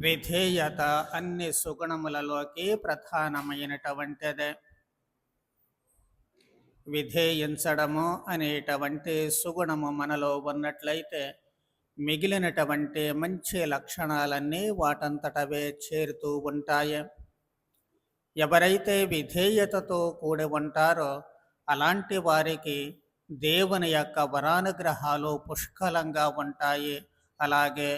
విధేయత అన్ని సుగుణములలోకి ప్రధానమైనటువంటిదే. విధేయించడము అనేటువంటి సుగుణము మనలో ఉన్నట్లయితే మిగిలినటువంటి మంచి లక్షణాలన్నీ వాటంతటవే చేరుతూ ఉంటాయి. ఎవరైతే విధేయతతో కూడి ఉంటారో అలాంటి వారికి దేవుని యొక్క వరానుగ్రహాలు పుష్కలంగా ఉంటాయి. అలాగే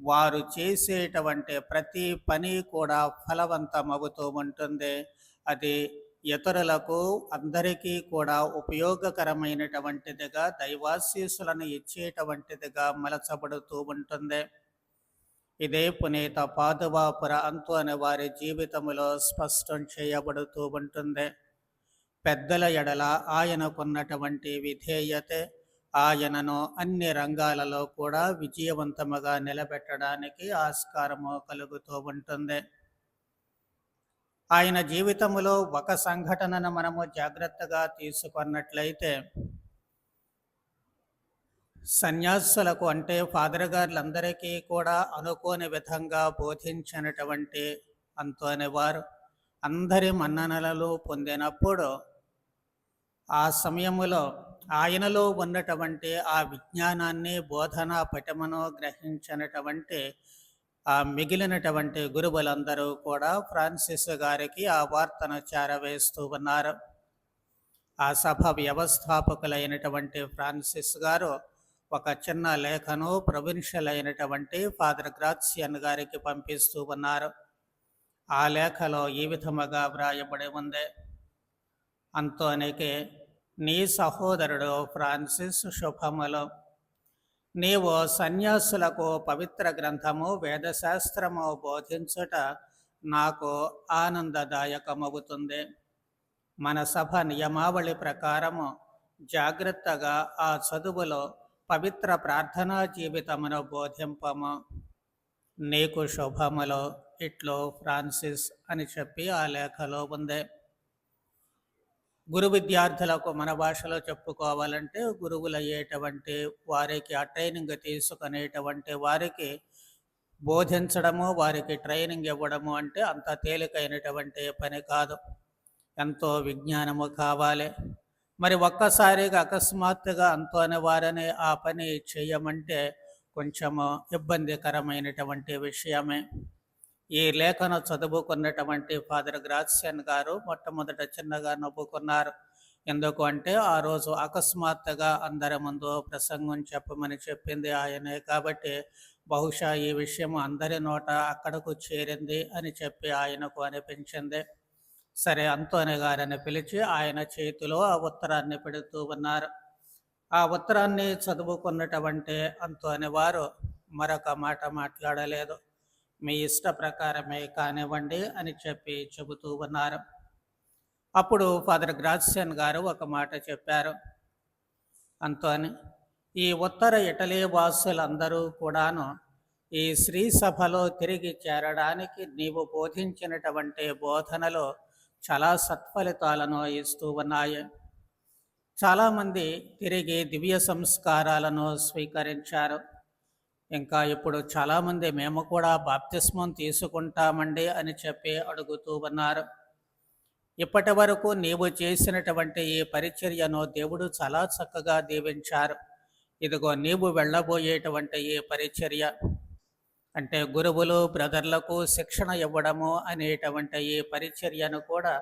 వారు చేసేటువంటి ప్రతి పని కూడా ఫలవంతమవుతూ ఉంటుంది. అది ఇతరులకు అందరికీ కూడా ఉపయోగకరమైనటువంటిదిగా దైవాశీసులను ఇచ్చేటువంటిదిగా మలచబడుతూ ఉంటుంది. ఇదే పునీత పాదువాపుర అంతు అనే వారి జీవితంలో స్పష్టం చేయబడుతూ ఉంటుంది. పెద్దల ఎడల ఆయనకున్నటువంటి విధేయతే ఆయనను అన్ని రంగాలలో కూడా విజయవంతముగా నిలబెట్టడానికి ఆస్కారము కలుగుతూ ఉంటుంది. ఆయన జీవితంలో ఒక సంఘటనను మనము జాగ్రత్తగా తీసుకున్నట్లయితే సన్యాసులకు అంటే ఫాదర్ గారులందరికీ కూడా అనుకోని విధంగా బోధించినటువంటి అంతోని వారు అందరి మన్ననలలో పొందినప్పుడు ఆ సమయములో ఆయనలో ఉన్నటువంటి ఆ విజ్ఞానాన్ని బోధన పటమును గ్రహించినటువంటి ఆ మిగిలినటువంటి గురువులందరూ కూడా ఫ్రాన్సిస్ గారికి ఆ వార్తను చేరవేస్తూ ఉన్నారు. ఆ సభ వ్యవస్థాపకులైనటువంటి ఫ్రాన్సిస్ గారు ఒక చిన్న లేఖను ప్రొవిన్షియల్ అయినటువంటి ఫాదర్ గ్రాత్సియన్ గారికి పంపిస్తూ ఉన్నారు. ఆ లేఖలో ఈ విధముగా వ్రాయబడి ఉంది. అంతోనికి నీ సహోదరుడు ఫ్రాన్సిస్ శుభములు. నీవు సన్యాసులకు పవిత్ర గ్రంథము వేదశాస్త్రము బోధించుట నాకు ఆనందదాయకమవుతుంది మన సభ నియమావళి ప్రకారము జాగ్రత్తగా ఆ చదువులో పవిత్ర ప్రార్థనా జీవితమును బోధింపము. నీకు శుభములో. ఇట్లో ఫ్రాన్సిస్ అని చెప్పి ఆ లేఖలో ఉంది. గురు విద్యార్థులకు మన భాషలో చెప్పుకోవాలంటే గురువులు అయ్యేటువంటి వారికి ఆ ట్రైనింగ్ తీసుకునేటువంటి వారికి బోధించడము వారికి ట్రైనింగ్ ఇవ్వడము అంటే అంత తేలికైనటువంటి పని కాదు. ఎంతో విజ్ఞానము కావాలి. మరి ఒక్కసారిగా అకస్మాత్తుగా అంతోని వారని ఆ పని చేయమంటే కొంచెము ఇబ్బందికరమైనటువంటి విషయమే. ఈ లేఖను చదువుకున్నటువంటి ఫాదర్ గ్రాసియన్ గారు మొట్టమొదట చిన్నగా నవ్వుకున్నారు. ఎందుకు అంటే ఆ రోజు అకస్మాత్తుగా అందరి ముందు ప్రసంగం చెప్పమని చెప్పింది ఆయనే కాబట్టి బహుశా ఈ విషయం అందరి నోట అక్కడకు చేరింది అని చెప్పి ఆయనకు అనిపించింది. సరే అంతోని గారిని పిలిచి ఆయన చేతిలో ఆ ఉత్తరాన్ని పెడుతూ ఉన్నారు. ఆ ఉత్తరాన్ని చదువుకున్నటువంటి అంతోని వారు మరొక మాట మాట్లాడలేదు. మీ ఇష్ట ప్రకారమే కానివ్వండి అని చెప్పి చెబుతూ ఉన్నారు. అప్పుడు ఫాదర్ గ్రాసియన్ గారు ఒక మాట చెప్పారు. అంతోని ఈ ఉత్తర ఇటలీ వాసులందరూ కూడాను ఈ శ్రీ సభలో తిరిగి చేరడానికి నీవు బోధించినటువంటి బోధనలో చాలా సత్ఫలితాలను ఇస్తూ ఉన్నాయి. చాలామంది తిరిగి దివ్య సంస్కారాలను స్వీకరించారు. ఇంకా ఇప్పుడు చాలామంది మేము కూడా బాప్తిస్మం తీసుకుంటామండి అని చెప్పి అడుగుతూ ఉన్నారు. ఇప్పటి వరకు నీవు చేసినటువంటి ఈ పరిచర్యను దేవుడు చాలా చక్కగా దీవించారు. ఇదిగో నీవు వెళ్ళబోయేటువంటి ఈ పరిచర్య. అంటే గురువులు బ్రదర్లకు శిక్షణ ఇవ్వడము అనేటువంటి ఈ పరిచర్యను కూడా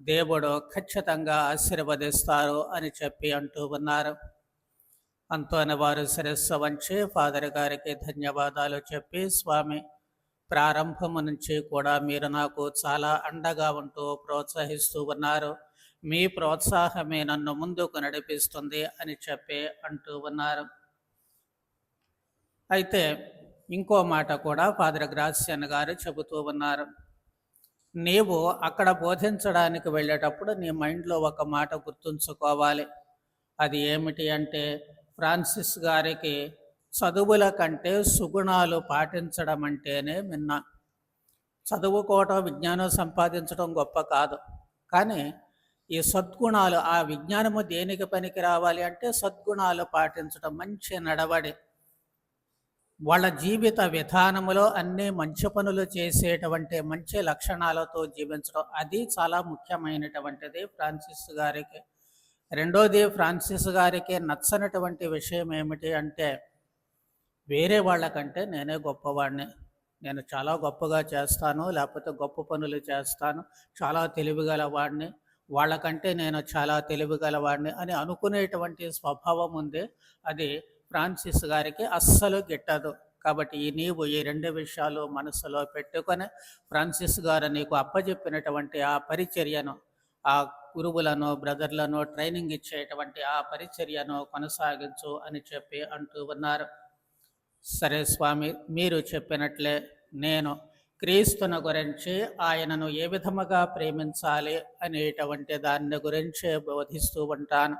దేవుడు ఖచ్చితంగా ఆశీర్వదిస్తారు అని చెప్పి అంటూ ఉన్నారు. అంతోని వారు శిరస్సు వంచి ఫాదర్ గారికి ధన్యవాదాలు చెప్పి స్వామి ప్రారంభము నుంచి కూడా మీరు నాకు చాలా అండగా ఉంటూ ప్రోత్సహిస్తూ ఉన్నారు. మీ ప్రోత్సాహమే నన్ను ముందుకు నడిపిస్తుంది అని చెప్పి అంటూ ఉన్నారు. అయితే ఇంకో మాట కూడా ఫాదర్ గ్రాసియన్ గారు చెబుతూ ఉన్నారు. నీవు అక్కడ బోధించడానికి వెళ్ళేటప్పుడు నీ మైండ్లో ఒక మాట గుర్తుంచుకోవాలి. అది ఏమిటి అంటే ఫ్రాన్సిస్ గారికి చదువుల కంటే సుగుణాలు పాటించడం అంటేనే మిన్న. చదువుకోవటం విజ్ఞానం సంపాదించడం గొప్ప కాదు. కానీ ఈ సద్గుణాలు ఆ విజ్ఞానము దేనికి పనికి రావాలి అంటే సద్గుణాలు పాటించడం మంచి నడవడి. వాళ్ళ జీవిత విధానములో అన్ని మంచి పనులు చేసేటువంటి మంచి లక్షణాలతో జీవించడం అది చాలా ముఖ్యమైనటువంటిది ఫ్రాన్సిస్ గారికి. రెండోది ఫ్రాన్సిస్ గారికి నచ్చనటువంటి విషయం ఏమిటి అంటే వేరే వాళ్ళకంటే నేనే గొప్పవాడిని నేను చాలా గొప్పగా చేస్తాను లేకపోతే గొప్ప పనులు చేస్తాను చాలా తెలివిగలవాడిని వాళ్ళకంటే నేను చాలా తెలివిగలవాడిని అని అనుకునేటువంటి స్వభావం ఉంది. అది ఫ్రాన్సిస్ గారికి అస్సలు గిట్టదు. కాబట్టి ఈ నీవు ఈ రెండు విషయాలు మనసులో పెట్టుకొని ఫ్రాన్సిస్ గారు నీకు అప్పచెప్పినటువంటి ఆ పరిచర్యను ఆ గురువులను బ్రదర్లను ట్రైనింగ్ ఇచ్చేటువంటి ఆ పరిచర్యను కొనసాగించు అని చెప్పి అంటూ ఉన్నారు. సరే స్వామి మీరు చెప్పినట్లే నేను క్రీస్తుని గురించి ఆయనను ఏ విధముగా ప్రేమించాలి అనేటువంటి దాన్ని గురించి బోధిస్తూ ఉంటాను.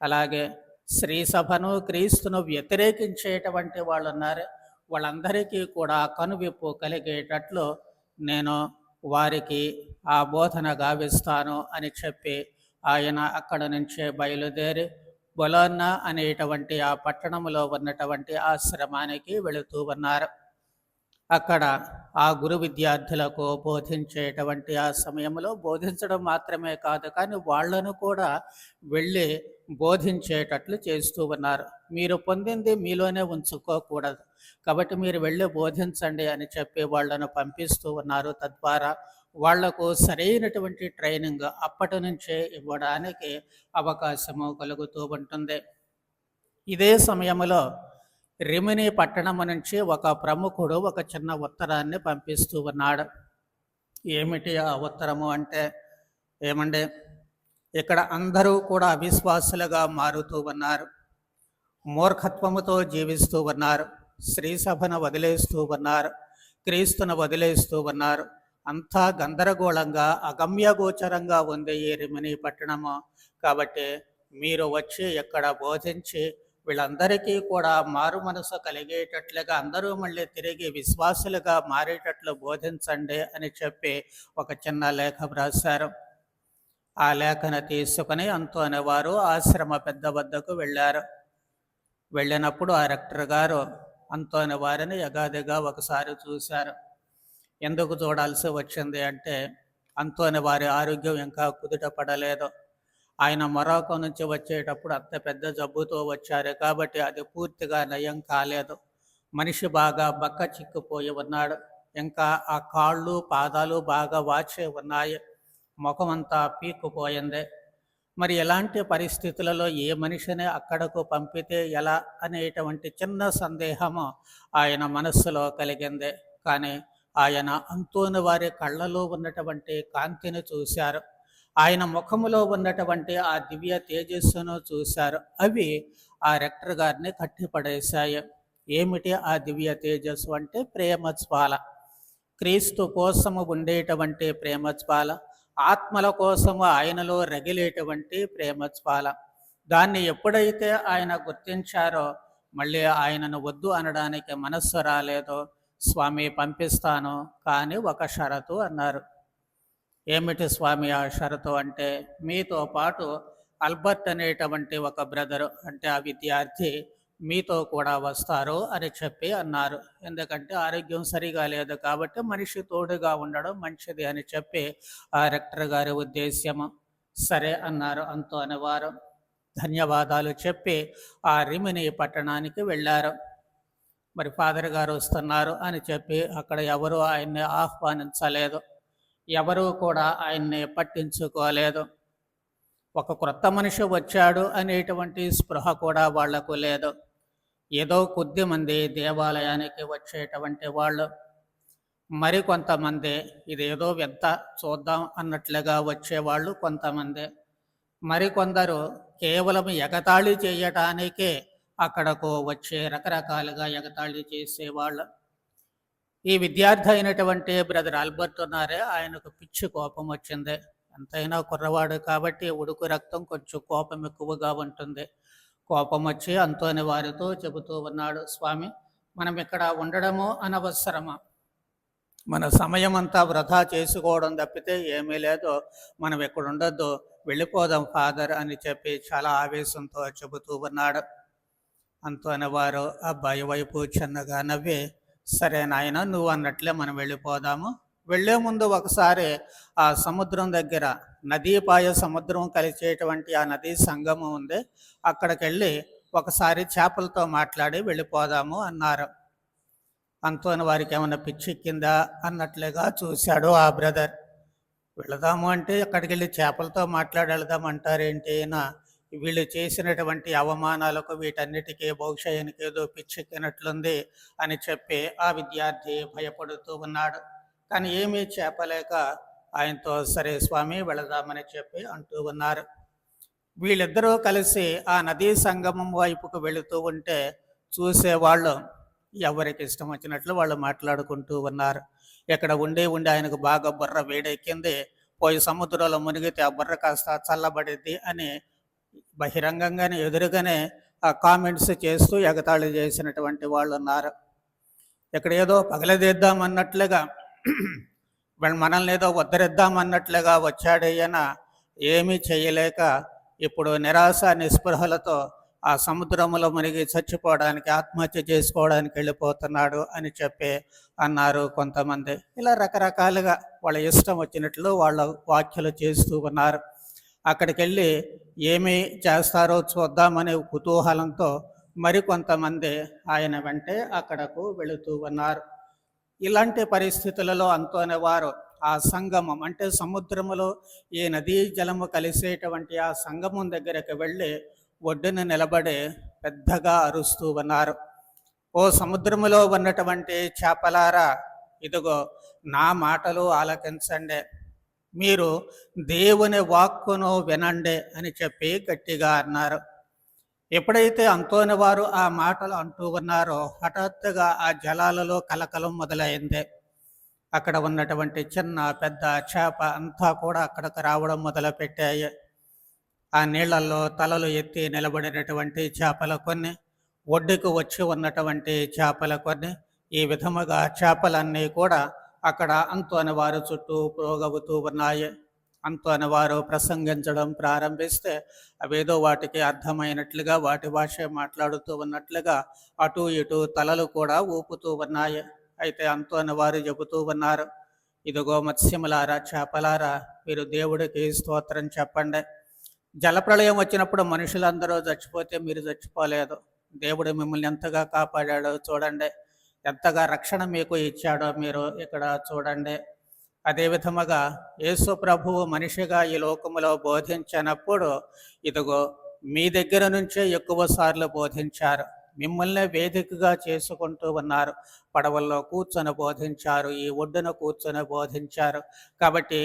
అలాగే శ్రీ సభను క్రీస్తును వ్యతిరేకించేటువంటి వాళ్ళు ఉన్నారు. వాళ్ళందరికీ కూడా కనువిప్పు కలిగేటట్లు నేను వారికి ఆ బోధన గావిస్తాను అని చెప్పి ఆయన అక్కడ నుంచే బయలుదేరి బొలోన్నా అనేటువంటి ఆ పట్టణంలో ఉన్నటువంటి ఆశ్రమానికి వెళుతూ ఉన్నారు. అక్కడ ఆ గురు విద్యార్థులకు బోధించేటువంటి ఆ సమయంలో బోధించడం మాత్రమే కాదు కానీ వాళ్ళను కూడా వెళ్ళి బోధించేటట్లు చేస్తూ ఉన్నారు. మీరు పొందింది మీలోనే ఉంచుకోకూడదు. కాబట్టి మీరు వెళ్ళి బోధించండి అని చెప్పి వాళ్ళను పంపిస్తూ ఉన్నారు తద్వారా వాళ్ళకు సరైనటువంటి ట్రైనింగ్ అప్పటి నుంచే ఇవ్వడానికి అవకాశము కలుగుతూ ఉంటుంది. ఇదే సమయంలో రిమిని పట్టణం నుంచి ఒక ప్రముఖుడు ఒక చిన్న ఉత్తరాన్ని పంపిస్తూ ఉన్నాడు. ఏమిటి ఆ ఉత్తరము అంటే? ఏమండి? ఇక్కడ అందరూ కూడా అవిశ్వాసులుగా మారుతూ ఉన్నారు. మూర్ఖత్వముతో జీవిస్తూ ఉన్నారు. స్త్రీ సభను వదిలేస్తూ ఉన్నారు. క్రీస్తును వదిలేస్తూ ఉన్నారు. అంతా గందరగోళంగా అగమ్యగోచరంగా ఉంది ఈ రిమిని పట్టణము. కాబట్టి మీరు వచ్చి ఇక్కడ బోధించి వీళ్ళందరికీ కూడా మారు మనసు కలిగేటట్లుగా అందరూ మళ్ళీ తిరిగి విశ్వాసులుగా మారేటట్లు బోధించండి అని చెప్పి ఒక చిన్న లేఖ వ్రాశారు. ఆ లేఖను తీసుకుని అంతోనే వారు ఆశ్రమ పెద్ద వద్దకు వెళ్ళారు. వెళ్ళినప్పుడు ఆ రెక్టర్ గారు అంతోని వారిని యగాదిగా ఒకసారి చూశారు. ఎందుకు చూడాల్సి వచ్చింది అంటే అంతోని వారి ఆరోగ్యం ఇంకా కుదుట పడలేదు. ఆయన మొరాకో నుంచి వచ్చేటప్పుడు అంత పెద్ద జబ్బుతో వచ్చారు కాబట్టి అది పూర్తిగా నయం కాలేదు. మనిషి బాగా బక్క చిక్కుపోయి ఉన్నాడు. ఇంకా ఆ కాళ్ళు పాదాలు బాగా వాచి ఉన్నాయి. ముఖం అంతా పీక్కుపోయింది. మరి ఎలాంటి పరిస్థితులలో ఏ మనిషిని అక్కడకు పంపితే ఎలా అనేటువంటి చిన్న సందేహము ఆయన మనస్సులో కలిగింది. కానీ ఆయన అంతోని వారి కళ్ళలో ఉన్నటువంటి కాంతిని చూశారు. ఆయన ముఖములో ఉన్నటువంటి ఆ దివ్య తేజస్సును చూశారు. అవి ఆ రెక్టర్ గారిని కట్టిపడేశాయి. ఏమిటి ఆ దివ్య తేజస్సు అంటే ప్రేమజ్వాల. క్రీస్తు కోసము ఉండేటువంటి ప్రేమజ్వాల. ఆత్మల కోసము ఆయనలో రగిలేటువంటి ప్రేమజ్వాల. దాన్ని ఎప్పుడైతే ఆయన గుర్తించారో మళ్ళీ ఆయనను వద్దు అనడానికి మనస్సు రాలేదో స్వామి పంపిస్తాను కానీ ఒక షరతు అన్నారు. ఏమిటి స్వామి ఆ షరతు అంటే? మీతో పాటు అల్బర్ట్ అనేటువంటి ఒక బ్రదర్ అంటే ఆ విద్యార్థి మీతో కూడా వస్తారు అని చెప్పి అన్నారు. ఎందుకంటే ఆరోగ్యం సరిగా లేదు కాబట్టి మనిషి తోడుగా ఉండడం మంచిది అని చెప్పి ఆ రెక్టర్ గారి ఉద్దేశ్యము సరే అన్నారు అంతో అనేవారు ధన్యవాదాలు చెప్పి ఆ రిమిని పట్టణానికి వెళ్ళారు. మరి ఫాదర్ గారు వస్తున్నారు అని చెప్పి అక్కడ ఎవరు ఆయన్ని ఆహ్వానించలేదు. ఎవరూ కూడా ఆయన్ని పట్టించుకోలేదు. ఒక క్రొత్త మనిషి వచ్చాడు అనేటువంటి స్పృహ కూడా వాళ్ళకు లేదు. ఏదో కొద్ది మంది దేవాలయానికి వచ్చేటువంటి వాళ్ళు. మరికొంతమంది ఇదేదో వింత చూద్దాం అన్నట్లుగా వచ్చేవాళ్ళు కొంతమంది. మరికొందరు కేవలం ఎగతాళి చేయటానికే అక్కడకు వచ్చే రకరకాలుగా ఎగతాళి చేసేవాళ్ళు. ఈ విద్యార్థి అయినటువంటి బ్రదర్ ఆల్బర్ట్ ఉన్నారే ఆయనకు పిచ్చి కోపం వచ్చింది. ఎంతైనా కుర్రవాడు కాబట్టి ఉడుకు రక్తం కొంచెం కోపం ఎక్కువగా ఉంటుంది. కోపం వచ్చి అంతోని వారితో చెబుతూ ఉన్నాడు స్వామి మనం ఇక్కడ ఉండడము అనవసరమా? మన సమయం అంతా వృధా చేసుకోవడం తప్పితే ఏమీ లేదు. మనం ఇక్కడ ఉండొద్దు వెళ్ళిపోదాం ఫాదర్ అని చెప్పి చాలా ఆవేశంతో చెబుతూ ఉన్నాడు. అంతోనే వారు అబ్బాయి వైపు చిన్నగా నవ్వి సరే నాయన నువ్వు అన్నట్లే మనం వెళ్ళిపోదాము. వెళ్ళే ముందు ఒకసారి ఆ సముద్రం దగ్గర నదీపాయ సముద్రం కలిసేటువంటి ఆ నదీ సంగమం ఉంది. అక్కడికి వెళ్ళి ఒకసారి చేపలతో మాట్లాడి వెళ్ళిపోదాము అన్నారు. అంతోని వారికి ఏమైనా పిచ్చెక్కిందా అన్నట్లుగా చూశాడు ఆ బ్రదర్. వెళదాము అంటే అక్కడికి వెళ్ళి చేపలతో మాట్లాడి వెళదాం అంటారేంటి అయినా వీళ్ళు చేసినటువంటి అవమానాలకు వీటన్నిటికీ బహుశా ఎనికేదో పిచ్చెక్కినట్లుంది అని చెప్పి ఆ విద్యార్థి భయపడుతూ ఉన్నాడు. కానీ ఏమీ చేపలేక ఆయనతో సరే స్వామి వెళదామని చెప్పి అంటూ ఉన్నారు. వీళ్ళిద్దరూ కలిసి ఆ నదీ సంగమం వైపుకు వెళుతూ ఉంటే చూసేవాళ్ళు ఎవరికి ఇష్టం వచ్చినట్లు వాళ్ళు మాట్లాడుకుంటూ ఉన్నారు. ఇక్కడ ఉండి ఉండి ఆయనకు బాగా బుర్ర వేడెక్కింది. పోయి సముద్రంలో మునిగితే ఆ బుర్ర కాస్త చల్లబడిద్ది అని బహిరంగంగానే ఎదురుగానే ఆ కామెంట్స్ చేస్తూ ఎగతాళి చేసినటువంటి వాళ్ళు ఉన్నారు. ఇక్కడ ఏదో పగలదిద్దాం అన్నట్లుగా మనల్ని ఏదో ఉద్ధరిద్దామన్నట్లుగా వచ్చాడయ్యన ఏమీ చేయలేక ఇప్పుడు నిరాశ నిస్పృహలతో ఆ సముద్రంలో మునిగి చచ్చిపోవడానికి ఆత్మహత్య చేసుకోవడానికి వెళ్ళిపోతున్నాడు అని చెప్పి అన్నారు కొంతమంది. ఇలా రకరకాలుగా వాళ్ళ ఇష్టం వచ్చినట్లు వాళ్ళ వ్యాఖ్యలు చేస్తూ ఉన్నారు. అక్కడికి వెళ్ళి ఏమి చేస్తారో చూద్దామనే కుతూహలంతో మరికొంతమంది ఆయన వెంటే అక్కడకు వెళుతూ ఉన్నారు. ఇలాంటి పరిస్థితులలో అంతోనే వారు ఆ సంగమం అంటే సముద్రములో ఈ నదీ జలము కలిసేటువంటి ఆ సంగమం దగ్గరికి వెళ్ళి ఒడ్డున నిలబడి పెద్దగా అరుస్తూ ఉన్నారు. ఓ సముద్రములో ఉన్నటువంటి చేపలారా ఇదిగో నా మాటలు ఆలకించండి. మీరు దేవుని వాక్కును వినండి అని చెప్పి గట్టిగా అన్నారు. ఎప్పుడైతే అంతోని వారు ఆ మాటలు అంటూ ఉన్నారో హఠాత్తుగా ఆ జలాలలో కలకలం మొదలైంది. అక్కడ ఉన్నటువంటి చిన్న పెద్ద చేప అంతా కూడా అక్కడికి రావడం మొదలుపెట్టాయి. ఆ నీళ్ళలో తలలు ఎత్తి నిలబడినటువంటి చేపల కొన్ని ఒడ్డుకు వచ్చి ఉన్నటువంటి చేపల కొన్ని ఈ విధముగా చేపలన్నీ కూడా అక్కడ అంతోని వారు చుట్టూ పురోగవుతూ ఉన్నాయి. అంతోని వారు ప్రసంగించడం ప్రారంభిస్తే అవేదో వాటికి అర్థమైనట్లుగా వాటి భాష మాట్లాడుతూ ఉన్నట్లుగా అటు ఇటు తలలు కూడా ఊపుతూ ఉన్నాయి. అయితే అంతోని వారు చెబుతూ ఉన్నారు ఇదిగో మత్స్యములారా చేపలారా మీరు దేవుడికి స్తోత్రం చెప్పండి. జలప్రళయం వచ్చినప్పుడు మనుషులందరూ చచ్చిపోతే మీరు చచ్చిపోలేదు. దేవుడు మిమ్మల్ని ఎంతగా కాపాడాడో చూడండి. ఎంతగా రక్షణ మీకు ఇచ్చాడో మీరు ఇక్కడ చూడండి. అదే విధముగా యేసు ప్రభువు మనిషిగా ఈ లోకములో బోధించినప్పుడు ఇదిగో మీ దగ్గర నుంచే ఎక్కువ సార్లు బోధించారు. మిమ్మల్ని వేదికగా చేసుకుంటూ ఉన్నారు. పడవల్లో కూర్చొని బోధించారు ఈ ఒడ్డున కూర్చొని బోధించారు. కాబట్టి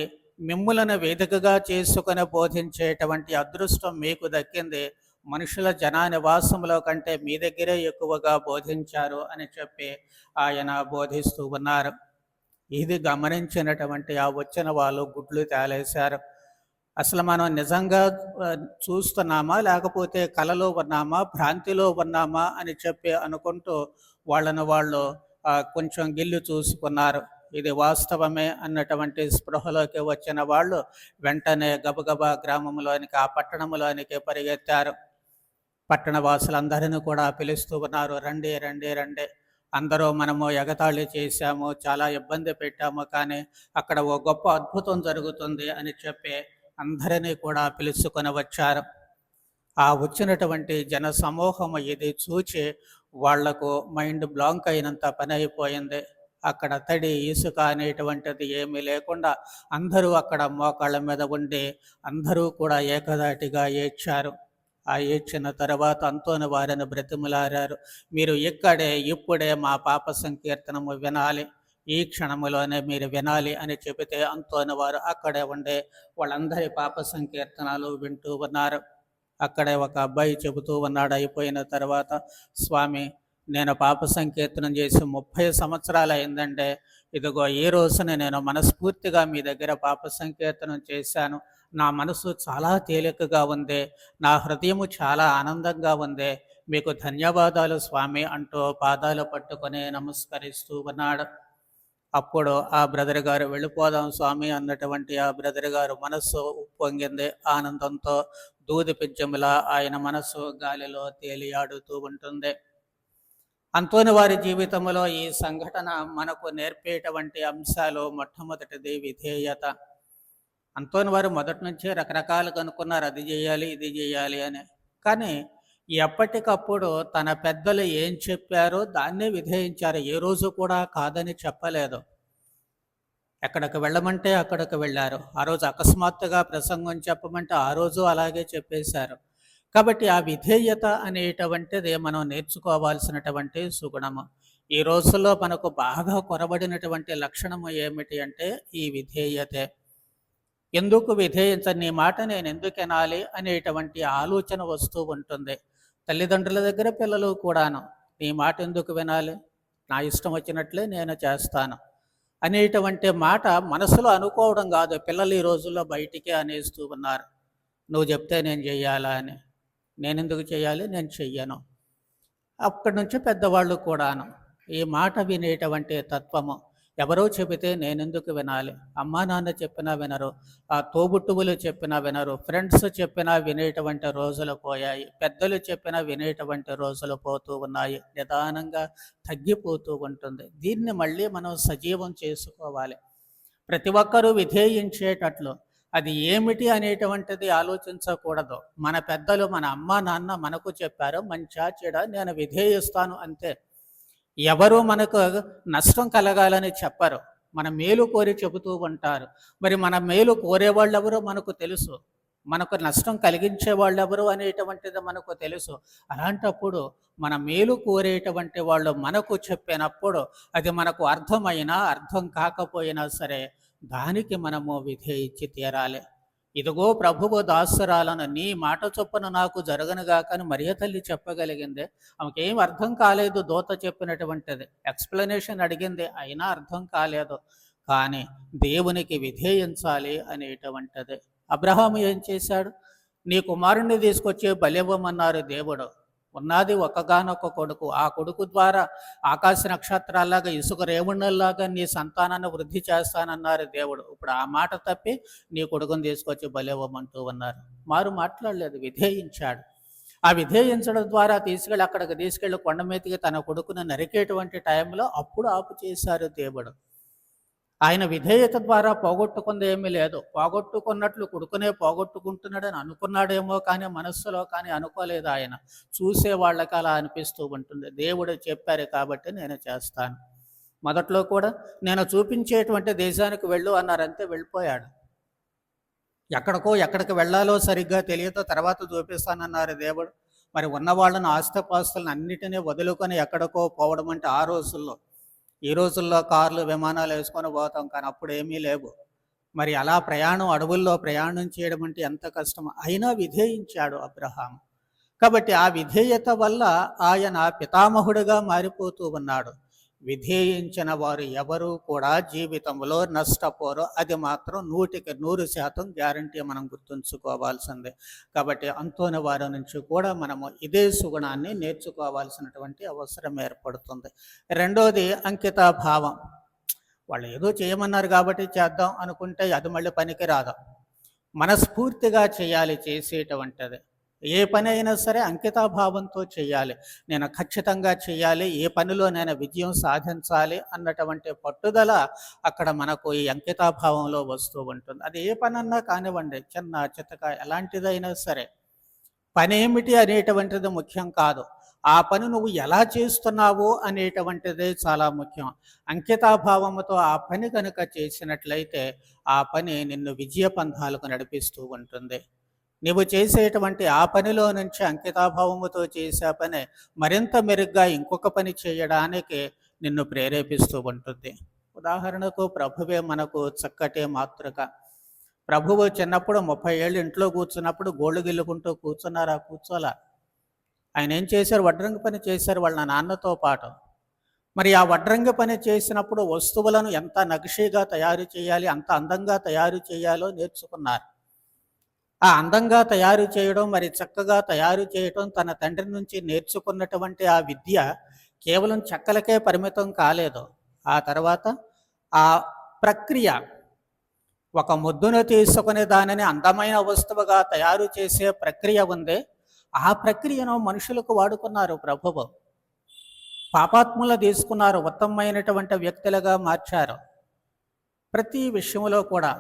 మిమ్ములను వేదికగా చేసుకుని బోధించేటువంటి అదృష్టం మీకు దక్కింది. మనుషుల జనా నివాసంలో కంటే మీ దగ్గరే ఎక్కువగా బోధించారు అని చెప్పి ఆయన బోధిస్తూ ఉన్నారు. ఇది గమనించినటువంటి ఆ వచ్చిన వాళ్ళు గుడ్లు తేలేశారు. అసలు మనం నిజంగా చూస్తున్నామా లేకపోతే కలలో ఉన్నామా భ్రాంతిలో ఉన్నామా అని చెప్పి అనుకుంటూ వాళ్ళను వాళ్ళు కొంచెం గిల్లు చూసుకున్నారు. ఇది వాస్తవమే అన్నటువంటి స్పృహలోకి వచ్చిన వాళ్ళు వెంటనే గబగబా గ్రామంలోనికి ఆ పట్టణంలోనికి పరిగెత్తారు. పట్టణ వాసులందరినీ కూడా పిలుస్తూ ఉన్నారు. రండి రండి రండి. అందరూ మనము ఎగతాళి చేశాము చాలా ఇబ్బంది పెట్టాము కానీ అక్కడ ఓ గొప్ప అద్భుతం జరుగుతుంది అని చెప్పి అందరినీ కూడా పిలుచుకొని వచ్చారు. ఆ వచ్చినటువంటి జన సమూహం ఇది చూచి వాళ్ళకు మైండ్ బ్లాంక్ అయినంత పని అయిపోయింది. అక్కడ తడి ఇసుక అనేటువంటిది ఏమీ లేకుండా అందరూ అక్కడ మోకాళ్ళ మీద ఉండి అందరూ కూడా ఏకదాటిగా ఏడ్చారు. ఆ ఏడ్చిన తర్వాత అంతోని వారిని బ్రతిమలారారు. మీరు ఇక్కడే ఇప్పుడే మా పాప సంకీర్తనము వినాలి. ఈ క్షణములోనే మీరు వినాలి అని చెబితే అంతోని వారు అక్కడే ఉండే వాళ్ళందరి పాప సంకీర్తనలు వింటూ ఉన్నారు. అక్కడే ఒక అబ్బాయి చెబుతూ ఉన్నాడు. అయిపోయిన తర్వాత స్వామి నేను పాప సంకీర్తనం చేసి ముప్పై సంవత్సరాలు అయిందంటే ఇదిగో ఈ రోజున నేను మనస్ఫూర్తిగా మీ దగ్గర పాప సంకీర్తనం చేశాను. నా మనసు చాలా తేలికగా ఉంది. నా హృదయము చాలా ఆనందంగా ఉంది. మీకు ధన్యవాదాలు స్వామి అంటూ పాదాలు పట్టుకొని నమస్కరిస్తూ ఉన్నాడు. అప్పుడు ఆ బ్రదర్ గారు వెళ్ళిపోదాం స్వామి అన్నటువంటి ఆ బ్రదర్ గారు మనస్సు ఉప్పొంగింది. ఆనందంతో దూది పిజ్జములా ఆయన మనస్సు గాలిలో తేలియాడుతూ ఉంటుంది. అంతోని వారి జీవితంలో ఈ సంఘటన మనకు నేర్పేటువంటి అంశాలు మొట్టమొదటిది విధేయత. అంతోని వారు మొదటి నుంచే రకరకాలు కనుక్కున్నారు అది చేయాలి ఇది చేయాలి అని. కానీ ఎప్పటికప్పుడు తన పెద్దలు ఏం చెప్పారో దాన్నే విధేయించారు. ఏ రోజు కూడా కాదని చెప్పలేదు. ఎక్కడికి వెళ్ళమంటే అక్కడికి వెళ్ళారు. ఆ రోజు అకస్మాత్తుగా ప్రసంగం చెప్పమంటే ఆ రోజు అలాగే చెప్పేశారు. కాబట్టి ఆ విధేయత అనేటువంటిది మనం నేర్చుకోవాల్సినటువంటి సుగుణము. ఈ రోజుల్లో మనకు బాగా కొరబడినటువంటి లక్షణము ఏమిటి అంటే ఈ విధేయతే. ఎందుకు విధేయించని నీ మాట నేను ఎందుకు వినాలి అనేటువంటి ఆలోచన వస్తూ ఉంటుంది. తల్లిదండ్రుల దగ్గర పిల్లలు కూడాను నీ మాట ఎందుకు వినాలి? నా ఇష్టం వచ్చినట్లే నేను చేస్తాను. అనేటువంటి మాట మనసులో అనుకోవడం కాదు. పిల్లలు ఈ రోజుల్లో బయటికి అనేస్తూ ఉన్నారు. నువ్వు చెప్తే నేను చెయ్యాలా అని? నేను ఎందుకు చేయాలి నేను చెయ్యను. అక్కడి నుంచి పెద్దవాళ్ళు కూడాను ఈ మాట వినేటువంటి తత్వము ఎవరో చెబితే నేనెందుకు వినాలి? అమ్మా నాన్న చెప్పినా వినరు. ఆ తోబుట్టువులు చెప్పినా వినరు. ఫ్రెండ్స్ చెప్పినా వినేటువంటి రోజులు పోయాయి. పెద్దలు చెప్పినా వినేటువంటి రోజులు పోతూ ఉన్నాయి. నిదానంగా తగ్గిపోతూ ఉంటుంది. దీన్ని మళ్ళీ మనం సజీవం చేసుకోవాలి. ప్రతి ఒక్కరూ విధేయించేటట్లు. అది ఏమిటి అనేటువంటిది ఆలోచించకూడదు. మన పెద్దలు మన అమ్మ నాన్న మనకు చెప్పారు మంచా చెడ నేను విధేయిస్తాను అంతే. ఎవరు మనకు నష్టం కలగాలని చెప్పరు. మన మేలు కోరి చెబుతూ ఉంటారు. మరి మన మేలు కోరేవాళ్ళు ఎవరో మనకు తెలుసు. మనకు నష్టం కలిగించే వాళ్ళు ఎవరు అనేటువంటిది మనకు తెలుసు. అలాంటప్పుడు మన మేలు కోరేటువంటి వాళ్ళు మనకు చెప్పినప్పుడు అది మనకు అర్థమైనా అర్థం కాకపోయినా సరే దానికి మనము విధేయించి తీరాలి. ఇదిగో ప్రభువు దాసురాలను నీ మాట చొప్పున నాకు జరగనుగాకని మరియ తల్లి చెప్పగలిగింది. ఆమెకేం అర్థం కాలేదు దోత చెప్పినటువంటిది. ఎక్స్ప్లెనేషన్ అడిగింది. అయినా అర్థం కాలేదు. కానీ దేవునికి విధేయించాలి అనేటువంటిది. అబ్రహాము ఏం చేశాడు? నీ కుమారుణ్ణి తీసుకొచ్చి బలివ్వమన్నారు దేవుడు. ఉన్నది ఒకగానొక కొడుకు. ఆ కొడుకు ద్వారా ఆకాశ నక్షత్రాల్లాగా ఇసుక రేవుణ్ణల్లాగా నీ సంతానాన్ని వృద్ధి చేస్తానన్నారు దేవుడు. ఇప్పుడు ఆ మాట తప్పి నీ కొడుకుని తీసుకొచ్చి బలివ్వమంటూ ఉన్నారు. మారు మాట్లాడలేదు విధేయించాడు. ఆ విధేయించడం ద్వారా తీసుకెళ్ళి అక్కడికి తీసుకెళ్ళి కొండ మీదకి తన కొడుకును నరికేటువంటి టైంలో అప్పుడు ఆపు చేశారు దేవుడు. ఆయన విధేయత ద్వారా పోగొట్టుకుంది ఏమీ లేదు. పోగొట్టుకున్నట్లు కొడుకునే పోగొట్టుకుంటున్నాడని అనుకున్నాడేమో కానీ మనస్సులో కానీ అనుకోలేదు ఆయన. చూసే వాళ్ళకి అలా అనిపిస్తూ ఉంటుంది. దేవుడు చెప్పారు కాబట్టి నేను చేస్తాను. మొదట్లో కూడా నేను చూపించేటువంటి దేశానికి వెళ్ళు అన్నారంతే వెళ్ళిపోయాడు. ఎక్కడికో ఎక్కడికి వెళ్ళాలో సరిగ్గా తెలియదు తర్వాత చూపిస్తానన్నారు దేవుడు. మరి ఉన్న వాళ్ళని ఆస్తిపాస్తులను అన్నిటినీ వదులుకొని ఎక్కడికో పోవడం అంటే ఆ రోజుల్లో ఈ రోజుల్లో కార్లు విమానాలు వేసుకొని పోతాం కానీ అప్పుడు ఏమీ లేవు. మరి అలా ప్రయాణం అడవుల్లో ప్రయాణం చేయడం అంటే ఎంత కష్టం? అయినా విధేయించాడు అబ్రహాం కాబట్టి ఆ విధేయత వల్ల ఆయన పితామహుడుగా మారిపోతూ ఉన్నాడు. విధేయించిన వారు ఎవరు కూడా జీవితంలో నష్టపోరు. అది మాత్రం నూటికి నూరు శాతం గ్యారంటీ మనం గుర్తుంచుకోవాల్సిందే. కాబట్టి అంతోని వారి నుంచి కూడా మనము ఇదే సుగుణాన్ని నేర్చుకోవాల్సినటువంటి అవసరం ఏర్పడుతుంది. రెండోది అంకితాభావం. వాళ్ళు ఏదో చేయమన్నారు కాబట్టి చేద్దాం అనుకుంటే అది మళ్ళీ పనికి రాదు మనస్ఫూర్తిగా చేయాలి చేసేటువంటిది. ఏ పని అయినా సరే అంకితాభావంతో చేయాలి. నేను ఖచ్చితంగా చేయాలి. ఏ పనిలో నేను విజయం సాధించాలి అన్నటువంటి పట్టుదల అక్కడ మనకు ఈ అంకితాభావంలో వస్తూ ఉంటుంది. అది ఏ పని అన్నా కానివ్వండి చిన్న చిత్తక ఎలాంటిదైనా సరే. పని ఏమిటి అనేటువంటిది ముఖ్యం కాదు. ఆ పని నువ్వు ఎలా చేస్తున్నావు అనేటువంటిది చాలా ముఖ్యం. అంకితాభావంతో ఆ పని కనుక చేసినట్లయితే ఆ పని నిన్ను విజయ పంథాలకు నడిపిస్తూ ఉంటుంది. నువ్వు చేసేటువంటి ఆ పనిలో నుంచి అంకితాభావముతో చేసే పని మరింత మెరుగ్గా ఇంకొక పని చేయడానికి నిన్ను ప్రేరేపిస్తూ ఉంటుంది. ఉదాహరణకు ప్రభువే మనకు చక్కటి మాతృక. ప్రభువు చిన్నప్పుడు ముప్పై ఏళ్ళు ఇంట్లో కూర్చున్నప్పుడు గోళ్ళు గిల్లుకుంటూ కూర్చున్నారా? కూర్చోలా. ఆయన ఏం చేశారు? వడ్రంగి పని చేశారు వాళ్ళ నాన్నతో పాటు. మరి ఆ వడ్రంగి పని చేసినప్పుడు వస్తువులను ఎంత నక్షిగా తయారు చేయాలి? అంత అందంగా తయారు చేయాలో నేర్చుకున్నారు. ఆ అందంగా తయారు చేయడం మరి చక్కగా తయారు చేయడం తన తండ్రి నుంచి నేర్చుకున్నటువంటి ఆ విద్య కేవలం చెక్కలకే పరిమితం కాలేదు. ఆ తర్వాత ఆ ప్రక్రియ ఒక ముద్దును తీసుకునే దానిని అందమైన వస్తువుగా తయారు చేసే ప్రక్రియ ఉంది. ఆ ప్రక్రియను మనుషులకు వాడుకున్నారు ప్రభువు. పాపాత్ములు తీసుకున్నారు ఉత్తమమైనటువంటి వ్యక్తులుగా మార్చారు. ప్రతి విషయంలో కూడా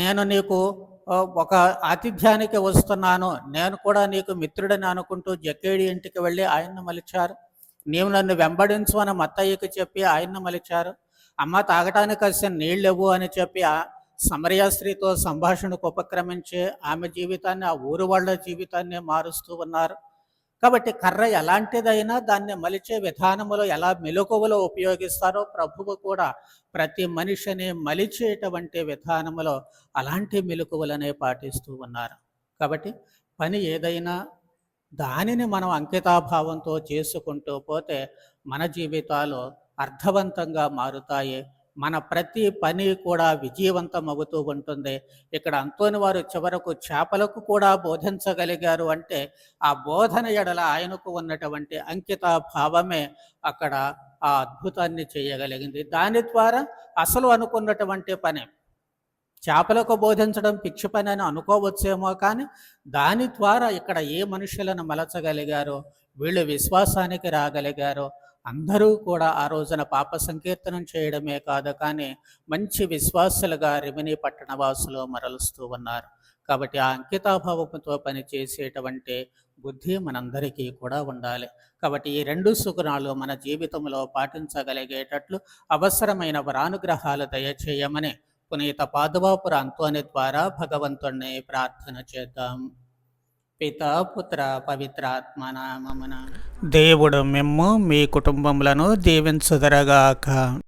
నేను నీకు ఒక ఆతిథ్యానికి వస్తున్నాను. నేను కూడా నీకు మిత్రుడని అనుకుంటూ జక్కేడి ఇంటికి వెళ్ళి ఆయన్ను మలిచారు. నీవు నన్ను వెంబడించు అని మత్తయ్యకి చెప్పి ఆయన్ను మలిచారు. అమ్మ తాగటానికి కాసిన నీళ్ళెవ్వు అని చెప్పి ఆ సమరయాస్త్రీతో సంభాషణకు ఉపక్రమించి ఆమె జీవితాన్ని ఆ ఊరు వాళ్ళ జీవితాన్ని మారుస్తూ ఉన్నారు. కాబట్టి కర్ర ఎలాంటిదైనా దాన్ని మలిచే విధానములో ఎలా మెలకువలో ఉపయోగిస్తారో ప్రభువు కూడా ప్రతి మనిషిని మలిచేటువంటి విధానములో అలాంటి మెలకువలనే పాటిస్తూ ఉన్నారు. కాబట్టి పని ఏదైనా దానిని మనం అంకితాభావంతో చేసుకుంటూ పోతే మన జీవితాలు అర్థవంతంగా మారుతాయి. మన ప్రతి పని కూడా విజయవంతం అవుతూ ఉంటుంది. ఇక్కడ అంతోని వారు చివరకు చేపలకు కూడా బోధించగలిగారు అంటే ఆ బోధన ఎడల ఆయనకు ఉన్నటువంటి అంకిత భావమే అక్కడ ఆ అద్భుతాన్ని చేయగలిగింది. దాని ద్వారా అసలు అనుకున్నటువంటి పని చేపలకు బోధించడం పిచ్చి పని అని అనుకోవచ్చేమో కానీ దాని ద్వారా ఇక్కడ ఏ మనుషులను మలచగలిగారో వీళ్ళు విశ్వాసానికి రాగలిగారో అందరూ కూడా ఆ రోజున పాప సంకీర్తనం చేయడమే కాదు కానీ మంచి విశ్వాసులుగా రిమిని పట్టణవాసులు మరలుస్తూ ఉన్నారు. కాబట్టి ఆ అంకితాభావంతో పనిచేసేటువంటి బుద్ధి మనందరికీ కూడా ఉండాలి. కాబట్టి ఈ రెండు సుగుణాలు మన జీవితంలో పాటించగలిగేటట్లు అవసరమైన వరానుగ్రహాలు దయచేయమని పునీత పాదవాపుర అంతోని ద్వారా భగవంతుణ్ణి ప్రార్థన చేద్దాం. పితా పుత్ర పవిత్రాత్మ నామమున దేవుడు మిమ్ము మీ కుటుంబములను దీవించుదరగాక.